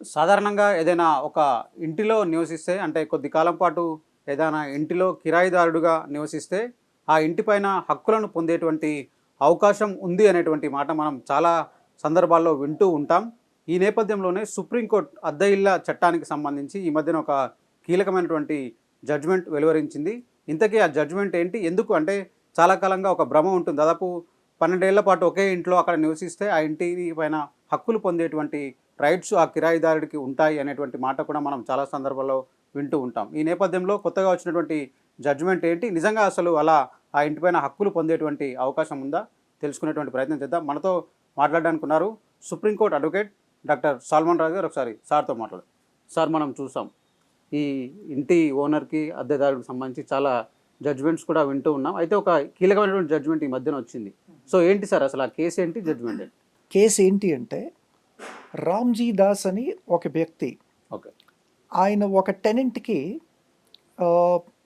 సాధారణంగా ఏదైనా ఒక ఇంటిలో నివసిస్తే అంటే కొద్ది కాలం పాటు ఏదైనా ఇంటిలో కిరాయిదారుడుగా నివసిస్తే ఆ ఇంటిపైన హక్కులను పొందేటువంటి అవకాశం ఉంది అనేటువంటి మాట మనం చాలా సందర్భాల్లో వింటూ ఉంటాం. ఈ నేపథ్యంలోనే సుప్రీంకోర్టు అద్దె ఇళ్ళ చట్టానికి సంబంధించి ఈ మధ్యన ఒక కీలకమైనటువంటి జడ్జ్మెంట్ వెలువరించింది. ఇంతకీ ఆ జడ్జ్మెంట్ ఏంటి? ఎందుకు? అంటే చాలా కాలంగా ఒక భ్రమ ఉంటుంది. దాదాపు పన్నెండేళ్ళ పాటు ఒకే ఇంట్లో అక్కడ నివసిస్తే ఆ ఇంటి పైన హక్కులు పొందేటువంటి రైట్స్ ఆ కిరాయిదారుడికి ఉంటాయి అనేటువంటి మాట కూడా మనం చాలా సందర్భాల్లో వింటూ ఉంటాం. ఈ నేపథ్యంలో కొత్తగా వచ్చినటువంటి జడ్జ్మెంట్ ఏంటి? నిజంగా అసలు అలా ఆ ఇంటిపైన హక్కులు పొందేటువంటి అవకాశం ఉందా? తెలుసుకునేటువంటి ప్రయత్నం చేద్దాం. మనతో మాట్లాడడానికి ఉన్నారు Supreme Court advocate doctor Salman Raju గారు. ఒకసారి సార్తో మాట్లాడు సార్ మనం చూసాం. ఈ ఇంటి ఓనర్కి అద్దెదారుడికి సంబంధించి చాలా జడ్జ్మెంట్స్ కూడా వింటూ ఉన్నాం. అయితే ఒక కీలకమైనటువంటి జడ్జ్మెంట్ ఈ మధ్యన వచ్చింది. సో ఏంటి సార్ అసలు ఆ కేసు ఏంటి? జడ్జ్మెంట్ ఏంటి? కేసు ఏంటి అంటే రామ్జీ దాస్ అని ఒక వ్యక్తి ఆయన ఒక టెనెంట్కి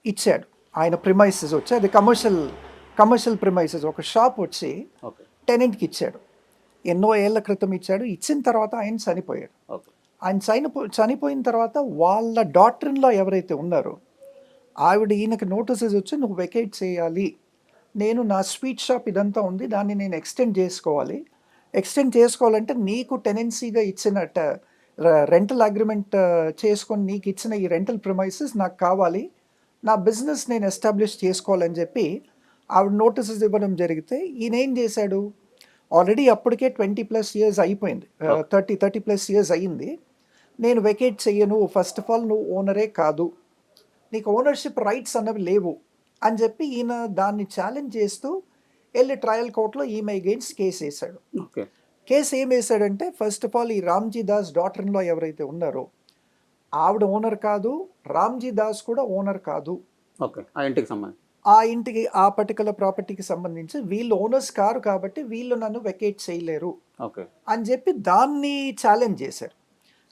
ఇచ్చాడు. ఆయన ప్రిమైసెస్ వచ్చి అది కమర్షియల్ కమర్షియల్ ప్రిమైసెస్. ఒక షాప్ వచ్చి టెనెంట్కి ఇచ్చాడు. ఎన్నో ఏళ్ళ క్రితం ఇచ్చాడు. ఇచ్చిన తర్వాత ఆయన చనిపోయాడు. ఆయన చనిపో చనిపోయిన తర్వాత వాళ్ళ డాక్టర్లో ఎవరైతే ఉన్నారో ఆవిడ ఈయనకి నోటీసెస్ వచ్చి నువ్వు వెకేట్ చేయాలి. నేను నా స్వీట్ షాప్ ఇదంతా ఉంది. దాన్ని నేను ఎక్స్టెండ్ చేసుకోవాలి. ఎక్స్టెండ్ చేసుకోవాలంటే నీకు టెనెన్సీగా ఇచ్చిన రెంటల్ అగ్రిమెంట్ చేసుకొని నీకు ఇచ్చిన ఈ రెంటల్ ప్రిమైసెస్ నాకు కావాలి. నా బిజినెస్ నేను ఎస్టాబ్లిష్ చేసుకోవాలని చెప్పి ఆవిడ నోటీసెస్ ఇవ్వడం జరిగితే ఈయన ఏం చేశాడు? ఆల్రెడీ అప్పటికే ట్వంటీ ప్లస్ ఇయర్స్ అయిపోయింది. థర్టీ థర్టీ ప్లస్ ఇయర్స్ అయ్యింది నేను వెకేట్ చెయ్యను. ఫస్ట్ ఆఫ్ ఆల్ నువ్వు ఓనరే కాదు. నీకు ఓనర్షిప్ రైట్స్ అన్నవి లేవు అని చెప్పి ఈయన దాన్ని ఛాలెంజ్ చేస్తూ వెళ్ళి ట్రయల్ కోర్టులో ఈమె అగెయిన్స్ట్ కేసు వేశాడు. కేసు ఏం వేశాడంటే ఫస్ట్ ఆఫ్ ఆల్ ఈ రామ్జీ దాస్ డాక్టర్లో ఎవరైతే ఉన్నారో ఆవిడ ఓనర్ కాదు రామ్జీ దాస్ కూడా ఓనర్ కాదు. ఓకే. ఆ ఇంటికి సంబంధించి. ఆ ఇంటికి ఆ పర్టికులర్ ప్రాపర్టీకి సంబంధించి వీళ్ళు ఓనర్స్ కారు కాబట్టి వీళ్ళు నన్ను వెకేట్ చేయలేరు ఓకే. అని చెప్పి దాన్ని ఛాలెంజ్ చేశారు.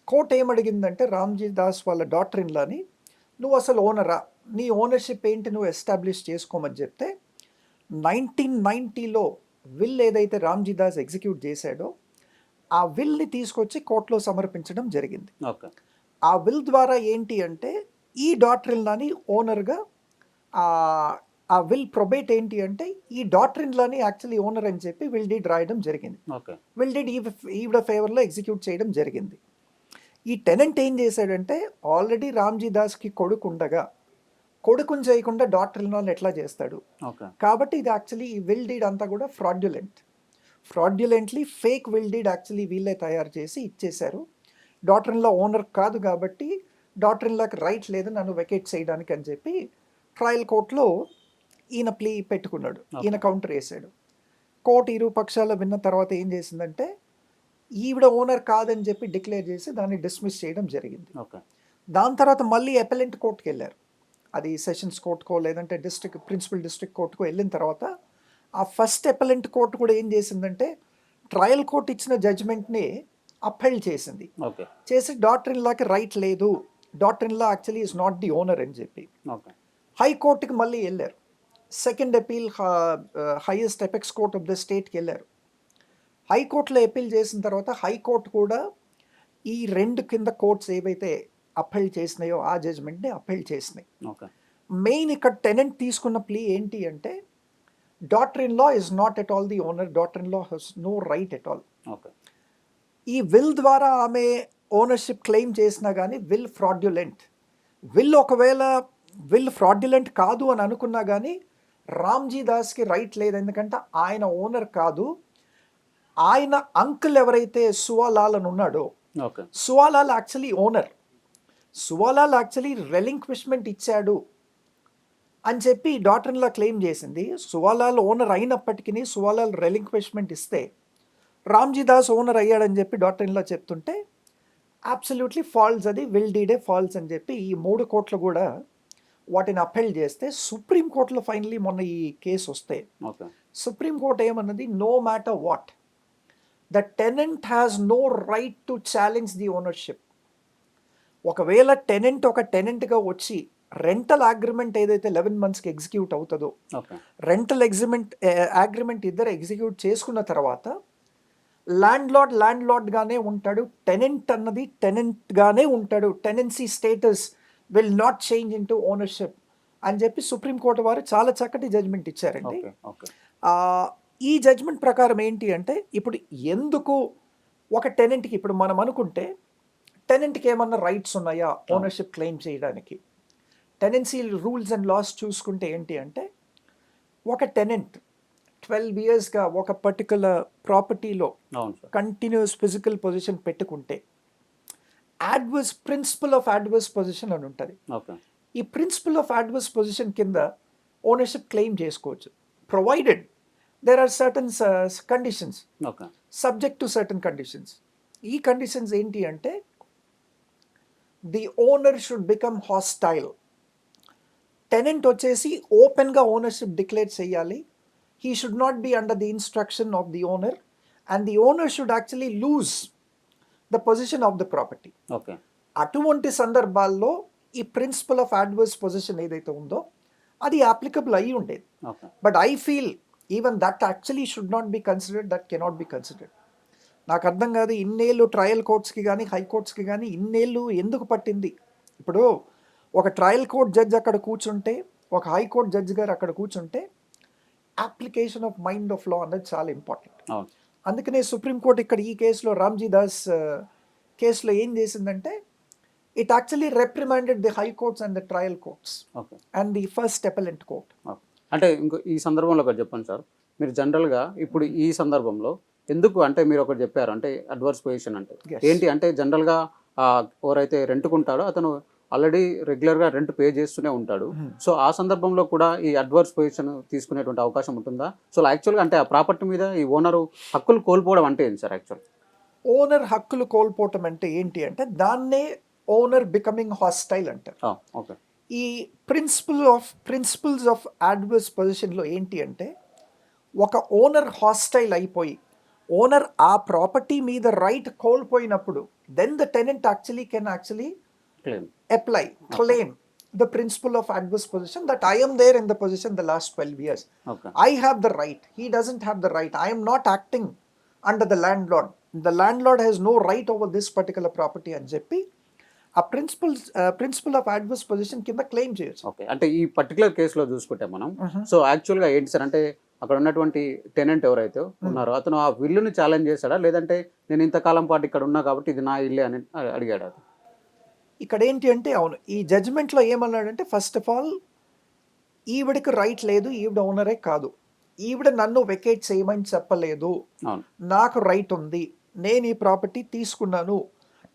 కోర్టు ఏమడిగిందంటే రామ్జీ దాస్ వాళ్ళ డాక్టర్ ఇన్లాని నువ్వు అసలు ఓనరా నీ ఓనర్షిప్ ఏంటి? నువ్వు ఎస్టాబ్లిష్ చేసుకోమని చెప్తే నైన్టీన్ నైంటీలో విల్ ఏదైతే రామ్జీ దాస్ ఎగ్జిక్యూట్ చేశాడో ఆ విల్ని తీసుకొచ్చి కోర్టులో సమర్పించడం జరిగింది. ఆ విల్ ద్వారా ఏంటి అంటే ఈ డాక్టర్ ఇన్లాని ఓనర్గా ఆ విల్ ప్రొబేట్ ఏంటి అంటే ఈ డాక్టర్ ఇన్లాని యాక్చువల్లీ ఓనర్ అని చెప్పి విల్ డీడ్ రాయడం జరిగింది. విల్ డీడ్ ఈ ఈవిడ ఫేవర్లో ఎగ్జిక్యూట్ చేయడం జరిగింది. ఈ టెనెంట్ ఏం చేశాడంటే ఆల్రెడీ రామ్జీ దాస్కి కొడుకు ఉండగా కొడుకుని చేయకుండా డాక్టర్ ఇన్లాని ఎట్లా చేస్తాడు? ఓకే. కాబట్టి ఇది యాక్చువల్లీ ఈ విల్ డీడ్ అంతా కూడా fraudulent fraudulently fake will deed actually వీళ్ళే తయారు చేసి ఇచ్చేశారు. డాక్టర్ ఇన్లా ఓనర్ కాదు కాబట్టి డాక్టర్ ఇన్లాకి రైట్ లేదు నన్ను వెకేట్ చేయడానికి అని చెప్పి ట్రయల్ కోర్టులో ఈయన ప్లీ పెట్టుకున్నాడు. ఈయన కౌంటర్ వేసాడు కోర్టు ఇరు పక్షాలు విన్న తర్వాత ఏం చేసిందంటే ఈవిడ ఓనర్ కాదని చెప్పి డిక్లేర్ చేసి దాన్ని డిస్మిస్ చేయడం జరిగింది. ఓకే. దాని తర్వాత మళ్ళీ అపెలెంట్ కోర్టుకి వెళ్ళారు. అది సెషన్స్ కోర్టుకో లేదంటే డిస్ట్రిక్ట్ ప్రిన్సిపల్ డిస్ట్రిక్ట్ కోర్టుకో వెళ్ళిన తర్వాత ఆ ఫస్ట్ అపెలెంట్ కోర్టు కూడా ఏం చేసిందంటే ట్రయల్ కోర్టు ఇచ్చిన జడ్జ్మెంట్ని అప్హెల్డ్ చేసింది. ఓకే. చేసి డాక్టర్ ఇన్లాకి రైట్ లేదు. Daughter in law actually is not the owner అని చెప్పి. హైకోర్టుకి మళ్ళీ వెళ్ళారు. Second appeal highest apex court of the స్టేట్కి వెళ్ళారు. హైకోర్టులో అపీల్ చేసిన తర్వాత హైకోర్టు కూడా ఈ రెండు కింద కోర్ట్స్ ఏవైతే అప్హెల్డ్ చేసినాయో ఆ జడ్జ్మెంట్ని అప్హెల్డ్ చేసినాయి. ఓకే. మెయిన్ ఇక్కడ టెనెంట్ తీసుకున్న ప్లీ ఏంటి అంటే daughter in law is not at all the owner daughter in law has no right at all okay. ఈ విల్ ద్వారా ఆమె ఓనర్షిప్ క్లెయిమ్ చేసినా కానీ విల్ ఫ్రాడ్యులెంట్ విల్ ఒకవేళ విల్ ఫ్రాడ్యులెంట్ కాదు అని అనుకున్నా కానీ రామ్జీ దాస్కి రైట్ లేదు. ఎందుకంటే ఆయన ఓనర్ కాదు. ఆయన అంకుల్ ఎవరైతే సువాలాల్ అని ఉన్నాడో okay. Suwalal actually owner Suwalal actually relinquishment ఇచ్చాడు అని చెప్పి డాక్టర్లా క్లెయిమ్ చేసింది. సువాలాల్ ఓనర్ అయినప్పటికీ సువాలాల్ రెలింక్విష్మెంట్ ఇస్తే రామ్జీ దాస్ ఓనర్ అయ్యాడని చెప్పి డాక్టర్ ఇన్లా చెప్తుంటే అబ్సల్యూట్లీ ఫాల్స్ అది విల్ డీడే ఫాల్స్ అని చెప్పి ఈ మూడు కోట్లు కూడా వాటిని అప్హెల్డ్ చేస్తే సుప్రీం కోర్టులో ఫైనలీ మొన్న ఈ కేసు వస్తే ఓకే. సుప్రీం కోర్ట్ ఏమన్నది? No matter what the tenant has no right to challenge the ownership ఒకవేళ టెనెంట్ ఒక టెనెంట్గా వచ్చి రెంటల్ అగ్రిమెంట్ ఏదైతే లెవెన్ మంత్స్కి ఎగ్జిక్యూట్ అవుతుందో రెంటల్ ఎగ్జిమెంట్ అగ్రిమెంట్ ఇద్దరు ఎగ్జిక్యూట్ చేసుకున్న తర్వాత ల్యాండ్ లార్డ్ ల్యాండ్ లార్డ్గానే ఉంటాడు టెనెంట్ అన్నది టెనెంట్గానే ఉంటాడు tenancy status will not change in ownership అని చెప్పి సుప్రీంకోర్టు వారు చాలా చక్కటి జడ్జ్మెంట్ ఇచ్చారండి. ఈ జడ్జ్మెంట్ ప్రకారం ఏంటి అంటే ఇప్పుడు ఎందుకు ఒక టెనెంట్కి ఇప్పుడు మనం అనుకుంటే టెనెంట్కి ఏమన్నా రైట్స్ ఉన్నాయా? ఓనర్షిప్ క్లెయిమ్ చేయడానికి. టెనెన్సీ రూల్స్ అండ్ లాస్ చూసుకుంటే ఏంటి అంటే ఒక టెనెంట్ ట్వెల్వ్ ఇయర్స్గా ఒక పర్టికులర్ ప్రాపర్టీలో కంటిన్యూస్ ఫిజికల్ పొజిషన్ పెట్టుకుంటే adverse principle of adverse possession అని ఉంటుంది. ఈ ప్రిన్సిపల్ ఆఫ్ అడ్వర్స్ పొజిషన్ కింద ఓనర్షిప్ క్లెయిమ్ చేసుకోవచ్చు. Provided there are certain conditions subject to certain conditions ఈ కండిషన్స్ ఏంటి అంటే the owner should become hostile tenant వచ్చేసి ఓపెన్గా ఓనర్షిప్ డిక్లేర్ చేయాలి. He should not be under the instruction of the owner and the owner should actually lose the possession of the property okay అటువంటి సందర్భాల్లో ఈ principle of adverse position ఏదైతే ఉందో అది applicable అయి ఉండేది. But I feel even that actually should not be considered that cannot be considered నాకు అర్థం కాదు ఇన్నేళ్ళు ట్రయల్ కోర్ట్స్కి కానీ హైకోర్ట్స్కి కానీ ఇన్నేళ్ళు ఎందుకు పట్టింది? ఇప్పుడు ఒక ట్రయల్ కోర్ట్ జడ్జ్ అక్కడ కూర్చుంటే ఒక హైకోర్ట్ జడ్జ్ గారు అక్కడ కూర్చుంటే application of mind of law అన్నది చాలా ఇంపార్టెంట్. అందుకనే సుప్రీంకోర్టు ఇక్కడ ఈ కేసులో రామ్జీ దాస్ కేసులో ఏం చేసిందంటే it actually reprimanded the high courts and the trial courts and the first appellant court. అంటే ఇంకో ఈ సందర్భంలో ఒకటి చెప్పండి సార్. మీరు జనరల్గా ఇప్పుడు ఈ సందర్భంలో ఎందుకు అంటే మీరు ఒకటి చెప్పారు అంటే అడ్వర్స్ పొజిషన్ అంటే. ఏంటి అంటే జనరల్గా ఎవరైతే రెంట్కుంటాడో అతను ఆల్రెడీ రెగ్యులర్గా రెంట్ పే చేస్తూనే ఉంటాడు. సో ఆ సందర్భంలో కూడా ఈ అడ్వర్స్ పొజిషన్ తీసుకునేటువంటి అవకాశం ఉంటుందా? సో యాక్చువల్గా అంటే ఆ ప్రాపర్టీ మీద ఈ ఓనరు హక్కులు కోల్పోవడం అంటే ఏంటి సార్ యాక్చువల్ ఓనర్ హక్కులు కోల్పోవటం అంటే ఏంటి అంటే దాన్నే ఓనర్ బికమింగ్ హాస్టైల్ అంటారు. ఓకే ఈ principle of principles of adverse పొజిషన్లో ఏంటి అంటే ఒక ఓనర్ హాస్టైల్ అయిపోయి ఓనర్ ఆ ప్రాపర్టీ మీద right కోల్పోయినప్పుడు then the tenant actually can actually apply claim the principle of adverse position that I'm there in the position the last twelve years I have the right he doesn't have the right I'm not acting under the landlord the landlord has no right over this particular property అని చెప్పి ఆ principle principle of adverse possession కింద claim చేయొచ్చు. అంటే ఈ particular కేసులో చూసుకుంటే మనం సో యాక్చువల్గా ఏంటి సార్ అంటే అక్కడ ఉన్నటువంటి టెనెంట్ ఎవరైతే ఉన్నారో అతను ఆ విల్లుని ఛాలెంజ్ చేశాడా? లేదంటే నేను ఇంతకాలం పాటు ఇక్కడ ఉన్నా కాబట్టి ఇది నా ఇల్లే అని అడిగాడు అది ఇక్కడ ఏంటి అంటే అవును ఈ జడ్జ్మెంట్లో ఏమన్నాడంటే ఫస్ట్ ఆఫ్ ఆల్ ఈవిడికి రైట్ లేదు ఈవిడ ఓనరే కాదు. ఈవిడ నన్ను వెకేట్ చేయమని చెప్పలేదు. అవును. నాకు రైట్ ఉంది. నేను ఈ ప్రాపర్టీ తీసుకున్నాను.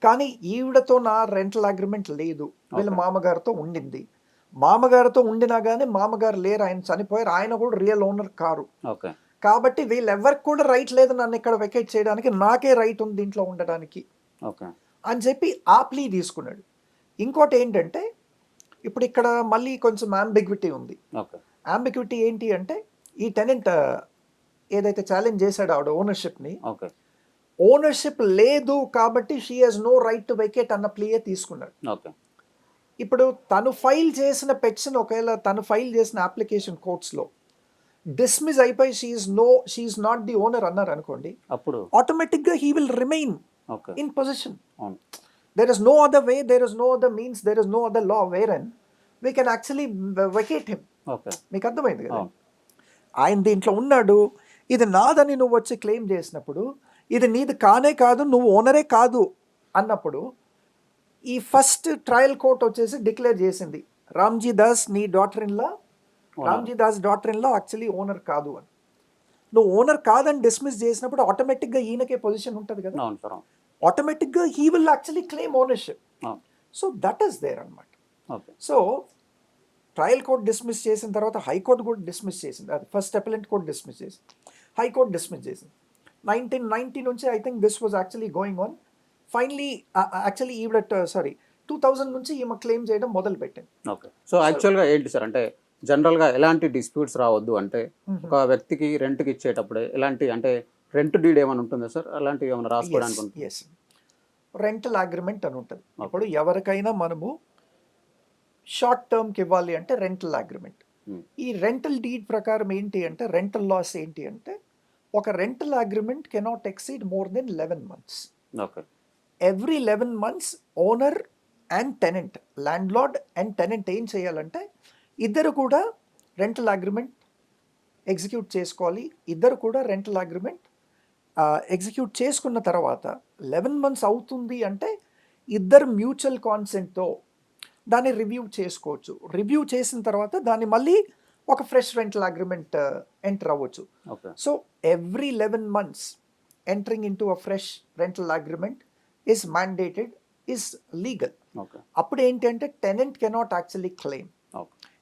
కానీ ఈవిడతో నా రెంటల్ అగ్రిమెంట్ లేదు. వీళ్ళ. మామగారితో ఉండింది. మామగారితో ఉండినా కానీ మామగారు లేరు ఆయన చనిపోయారు ఆయన కూడా రియల్ ఓనర్ కారు. ఓకే. కాబట్టి వీళ్ళెవరికి కూడా రైట్ లేదు నన్ను ఇక్కడ వెకేట్ చేయడానికి నాకే రైట్ ఉంది దీంట్లో ఉండడానికి. ఓకే. అని చెప్పి ఆ ప్లీ తీసుకున్నాడు. ఇంకోటి ఏంటంటే ఇప్పుడు ఇక్కడ మళ్ళీ కొంచెం అంబిగ్విటీ ఉంది. ఓకే. అంబిగ్విటీ ఏంటి అంటే ఈ టెనెంట్ ఏదైతే ఛాలెంజ్ చేశాడో ఆవిడ ఓనర్షిప్ని ఓకే. ఓనర్షిప్ లేదు కాబట్టి she has no right to vacate అన్న ప్లేయే తీసుకున్నాడు. ఓకే. ఇప్పుడు తను ఫైల్ చేసిన పెటిషన్ ఒకవేళ తను ఫైల్ చేసిన అప్లికేషన్ కోర్ట్స్లో డిస్మిస్ అయిపోయి she's no she's not the owner అన్నారు అనుకోండి అప్పుడు? ఆటోమేటిక్గా he will remain in position there is no other way, there is no other means, there is no other law wherein we can actually vacate him. Okay. మీకు అర్థమైంది కదా. ఆయన దీంట్లో ఉన్నాడు ఇది నాదని నువ్వు వచ్చి క్లెయిమ్ చేసినప్పుడు ఇది నీది కానే కాదు నువ్వు ఓనరే కాదు అన్నప్పుడు ఈ ఫస్ట్ ట్రయల్ కోర్ట్ వచ్చేసి డిక్లేర్ చేసింది. రామ్జీ దాస్ నీ daughter in law Ramji Das daughter in law actually owner కాదు అని. నువ్వు ఓనర్ కాదని డిస్మిస్ చేసినప్పుడు ఆటోమేటిక్గా ఈయనకే పొజిషన్ ఉంటుంది కదా. ఆటోమేటిక్గా he will actually claim ownership. So that is there అనమాట okay. So trial court dismiss చేసిన తర్వాత హైకోర్టు కూడా డిస్మిస్ చేసింది. అది ఫస్ట్ అపెలెంట్ కోర్ట్ డిస్మిస్ చేసింది. హైకోర్టు డిస్మిస్ చేసింది. నైన్టీన్ నైన్టీ నుంచి I think this was actually going on. Finally actually ఈవిడ సారీ టూ థౌజండ్ నుంచి ఈమె క్లెయిమ్ చేయడం మొదలు పెట్టింది ఓకే సో యాక్చువల్గా ఏంటి సార్ అంటే జనరల్గా ఎలాంటి డిస్ప్యూట్స్ రావద్దు అంటే ఒక వ్యక్తికి రెంట్కి ఇచ్చేటప్పుడే ఎలాంటి అంటే రెంట్ డీడ్ ఏమైనా ఉంటుందా సార్ అలాంటివి ఏమైనా రాసుకోవడానికి ఎస్ రెంటల్ అగ్రిమెంట్ అని ఉంటుంది. ఇప్పుడు ఎవరికైనా మనము షార్ట్ టర్మ్కి ఇవ్వాలి అంటే రెంటల్ అగ్రిమెంట్. ఈ రెంటల్ డీడ్ ప్రకారం ఏంటి అంటే రెంటల్ లాస్ ఏంటి అంటే ఒక rental agreement cannot exceed more than eleven months okay every eleven months owner and tenant landlord and tenant ఏం చేయాలంటే ఇద్దరు కూడా రెంటల్ అగ్రిమెంట్ ఎగ్జిక్యూట్ చేసుకోవాలి. ఇద్దరు కూడా రెంటల్ అగ్రిమెంట్ ఎగ్జిక్యూట్ చేసుకున్న తర్వాత లెవెన్ మంత్స్ అవుతుంది అంటే ఇద్దరు మ్యూచువల్ కాన్సెంట్తో దాన్ని రివ్యూ చేసుకోవచ్చు. రివ్యూ చేసిన తర్వాత దాన్ని మళ్ళీ ఒక ఫ్రెష్ రెంటల్ అగ్రిమెంట్ ఎంటర్ అవ్వచ్చు. So every eleven months entering into a fresh rental agreement is mandated is legal అప్పుడు ఏంటి అంటే టెనెంట్ కెనాట్ యాక్చువల్లీ క్లెయిమ్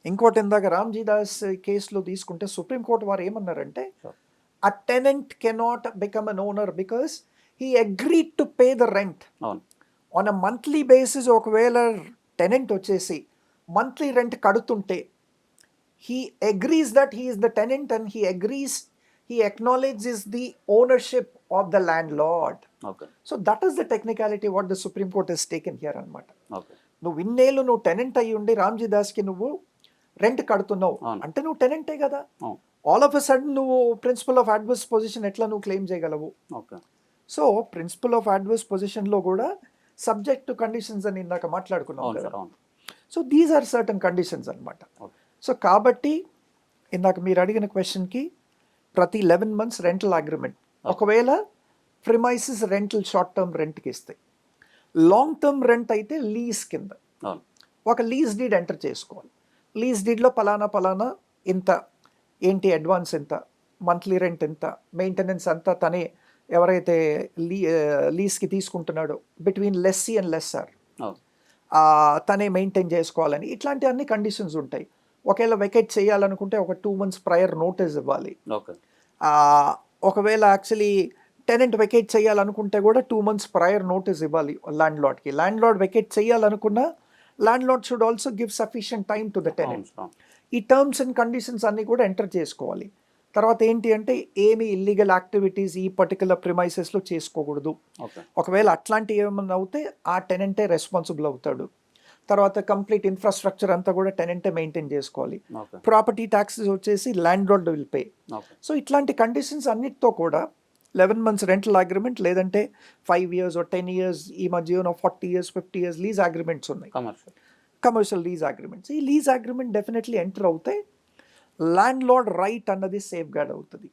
ఇంకోటి ఇందాక రామ్జీ దాస్ కేసులో తీసుకుంటే సుప్రీంకోర్టు వారు ఏమన్నారంటే. ఆ tenant cannot become an owner because he agreed to pay the rent on a monthly basis ఒకవేళ టెనెంట్ వచ్చేసి monthly rent కడుతుంటే he agrees that he is the tenant and he agrees he acknowledges the ownership of the land okay so that is the technicality what the supreme court is taken here అనమాట నువ్వు ఇన్నేళ్ళు నువ్వు tenant అయ్యి ఉండి రామ్జీ దాస్కి నువ్వు rent కడుతున్నావు. అంటే నువ్వు టెనెంటే కదా. ఆల్ ఆఫ్ అ సడన్ నువ్వు ప్రిన్సిపల్ ఆఫ్ అడ్వర్స్ పొజిషన్ ఎట్లా నువ్వు క్లెయిమ్ చేయగలవు? Okay so principle of adverse పొజిషన్లో కూడా సబ్జెక్ట్ టు కండిషన్స్ అని ఇందాక మాట్లాడుకున్నాం అవును కదా. So these are certain conditions అనమాట సో కాబట్టి ఇందాక మీరు అడిగిన క్వశ్చన్కి ప్రతి లెవెన్ మంత్స్ రెంటల్ అగ్రిమెంట్ ఒకవేళ ప్రిమైసెస్ రెంటల్ షార్ట్ టర్మ్ రెంట్కి ఇస్తాయి. లాంగ్ టర్మ్ రెంట్ అయితే లీజ్ కింద. ఒక లీజ్ డీడ్ ఎంటర్ చేసుకోవాలి. లీజ్ డీడ్లో పలానా పలానా ఇంత ఏంటి అడ్వాన్స్ ఎంత మంత్లీ రెంట్ ఎంత మెయింటెనెన్స్ అంతా తనే ఎవరైతే లీ లీజ్కి తీసుకుంటున్నాడో బిట్వీన్ లెస్సీ అండ్ లెస్సర్. తనే మెయింటైన్ చేసుకోవాలని ఇట్లాంటి అన్ని కండిషన్స్ ఉంటాయి. ఒకవేళ వెకేట్ చేయాలనుకుంటే ఒక టూ మంత్స్ ప్రయర్ నోటీస్ ఇవ్వాలి. ఒకవేళ యాక్చువల్లీ టెనెంట్ వెకేట్ చేయాలనుకుంటే కూడా టూ మంత్స్ ప్రయర్ నోటీస్ ఇవ్వాలి ల్యాండ్ లార్డ్కి ల్యాండ్ లార్డ్ వెకేట్ చేయాలనుకున్నా landlord should also give sufficient time to the tenant ఈ టర్మ్స్ అండ్ కండిషన్స్ అన్నీ కూడా ఎంటర్ చేసుకోవాలి. తర్వాత ఏంటి అంటే ఏమి ఇల్లీగల్ యాక్టివిటీస్ ఈ పర్టికులర్ ప్రిమైసెస్లో చేసుకోకూడదు. ఒకవేళ అట్లాంటివి ఏమన్నా అవుతే ఆ టెనెంటే రెస్పాన్సిబుల్ అవుతాడు. తర్వాత కంప్లీట్ ఇన్ఫ్రాస్ట్రక్చర్ అంతా కూడా టెనెంటే మెయింటైన్ చేసుకోవాలి. ప్రాపర్టీ ట్యాక్సెస్ వచ్చేసి landlord will pay so ఇట్లాంటి కండిషన్స్ అన్నిటితో కూడా లెవెన్ మంత్స్ రెంటల్ అగ్రిమెంట్ లేదంటే ఫైవ్ ఇయర్స్ టెన్ ఇయర్స్ ఈ మధ్య forty years fifty years lease agreements ఉన్నాయి. కమర్షియల్ కమర్షియల్ లీజ్ అగ్రిమెంట్స్ ఈ లీజ్ అగ్రిమెంట్ డెఫినెట్లీ ఎంటర్ అవుతే ల్యాండ్ లార్డ్ రైట్ అన్నది సేఫ్ గార్డ్ అవుతుంది.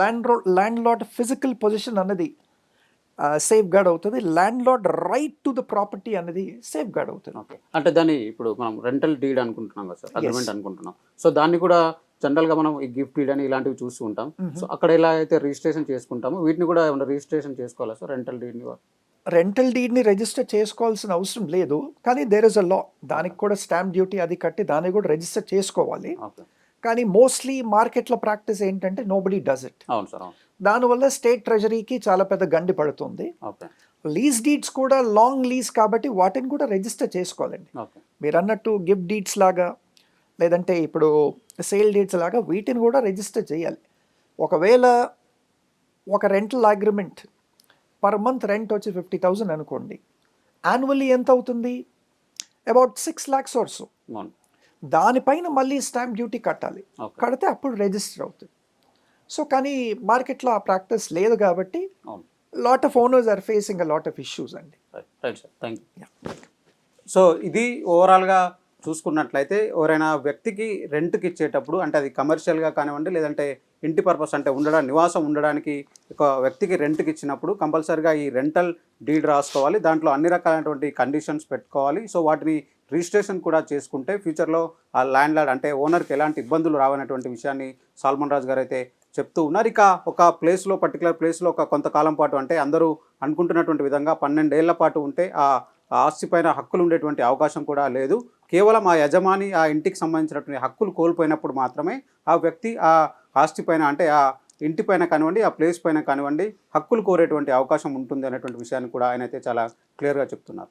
Land landlord physical position అన్నది safeguard అవుతుంది. Landlord right to the property అన్నది safeguard అవుతుంది. Okay అంటే దాన్ని ఇప్పుడు మనం రెంటల్ డీడ్ అనుకుంటున్నాం కదా సార్ అగ్రిమెంట్ అనుకుంటున్నాం. సో దాన్ని కూడా జనరల్గా మనం ఈ గిఫ్ట్ డీడ్ అని ఇలాంటివి చూస్తూ ఉంటాం. సో అక్కడ ఎలా అయితే రిజిస్ట్రేషన్ చేసుకుంటామో వీటిని కూడా ఏమైనా రిజిస్ట్రేషన్ చేసుకోవాలా సార్? రెంటల్ డీడ్ని రెంటల్ డీడ్ని రిజిస్టర్ చేసుకోవాల్సిన అవసరం లేదు. కానీ దేర్ ఇస్ అ లా దానికి కూడా స్టాంప్ డ్యూటీ అది కట్టి దాన్ని కూడా రిజిస్టర్ చేసుకోవాలి. కానీ మోస్ట్లీ మార్కెట్లో ప్రాక్టీస్ ఏంటంటే నోబడీ డస్ ఇట్ అవును సార్ దానివల్ల స్టేట్ ట్రెజరీకి చాలా పెద్ద గండి పడుతుంది. లీజ్ డీడ్స్ కూడా లాంగ్ లీజ్ కాబట్టి వాటిని కూడా రిజిస్టర్ చేసుకోవాలండి. మీరు అన్నట్టు గిఫ్ట్ డీడ్స్ లాగా లేదంటే ఇప్పుడు సేల్ డీడ్స్ లాగా వీటిని కూడా రిజిస్టర్ చేయాలి. ఒకవేళ ఒక rental agreement per month rent వచ్చి ఫిఫ్టీ థౌజండ్ అనుకోండి యాన్యువల్లీ ఎంత అవుతుంది? అబౌట్ సిక్స్ ల్యాక్స్ ఆర్సు దానిపైన మళ్ళీ స్టాంప్ డ్యూటీ కట్టాలి. కడితే అప్పుడు రిజిస్టర్ అవుతుంది. సో కానీ మార్కెట్లో ఆ ప్రాక్టీస్ లేదు కాబట్టి lot of owners are facing a lot of issues అండి. Right right sir thank you Yeah. So ఇది ఓవరాల్గా చూసుకున్నట్లయితే ఎవరైనా వ్యక్తికి రెంట్కి ఇచ్చేటప్పుడు అంటే అది కమర్షియల్గా కానివ్వండి లేదంటే ఇంటి పర్పస్ అంటే ఉండడం నివాసం ఉండడానికి ఒక వ్యక్తికి రెంట్కి ఇచ్చినప్పుడు కంపల్సరిగా ఈ రెంటల్ డీడ్ రాసుకోవాలి. దాంట్లో అన్ని రకాలైనటువంటి కండిషన్స్ పెట్టుకోవాలి. సో వాటిని రిజిస్ట్రేషన్ కూడా చేసుకుంటే ఫ్యూచర్లో ఆ ల్యాండ్ లార్డ్ అంటే ఓనర్కి ఎలాంటి ఇబ్బందులు రావనటువంటి విషయాన్ని సాల్మన్ రాజు గారు అయితే చెప్తూ ఉన్నారు. ఇక ఒక ప్లేస్లో పర్టికులర్ ప్లేస్లో ఒక కొంతకాలం పాటు అంటే అందరూ అనుకుంటున్నటువంటి విధంగా పన్నెండేళ్ళ పాటు ఉంటే ఆ ఆస్తి పైన హక్కులు ఉండేటువంటి అవకాశం కూడా లేదు. కేవలం ఆ యజమాని ఆ ఇంటికి సంబంధించినటువంటి హక్కులు కోల్పోయినప్పుడు మాత్రమే ఆ వ్యక్తి ఆ ఆస్తి పైన అంటే ఆ ఇంటి పైన కానివ్వండి ఆ ప్లేస్ పైన కానివ్వండి హక్కులు కోరేటువంటి అవకాశం ఉంటుంది అనేటువంటి విషయాన్ని కూడా ఆయన అయితే చాలా క్లియర్గా చెప్తున్నారు.